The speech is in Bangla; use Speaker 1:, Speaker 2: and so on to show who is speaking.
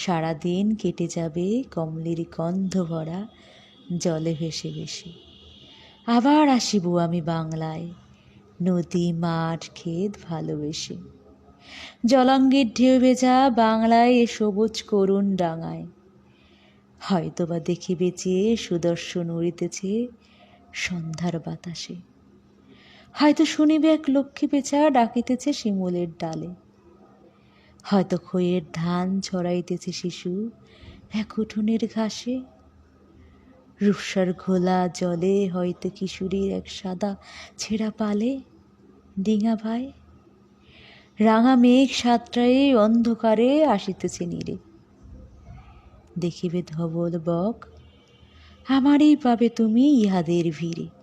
Speaker 1: সারাদিন কেটে যাবে কমলের গন্ধ ভরা, জলে ভেসে ভেসে। আবার আসিব আমি বাংলায়, নদী, মাঠ, ক্ষেত ভালোবেসে। জলাঙ্গের ঢেউ ভেজা বাংলায় এ সবুজ করুণ ডাঙায়। হয়তো বা দেখিবে যে সুদর্শন উড়িতেছে সন্ধ্যার বাতাসে। হয়তো শুনিবে এক লক্ষ্মী পেঁচা ডাকিতেছে শিমুলের ডালে। হয়তো খইয়ের ধান ছড়াইতেছে শিশু, এক উঠোনের ঘাসে। রূপসার ঘোলা জলে হয়তো কিশোরীর এক সাদা ছেঁড়া পালে। ডিঙা ভাই, রাঙা মেঘ সাতটায় অন্ধকারে আসিতেছে নীরে। দেখিবে ধবল বক, আমারই পাবে তুমি ইহাদের ভিড়ে।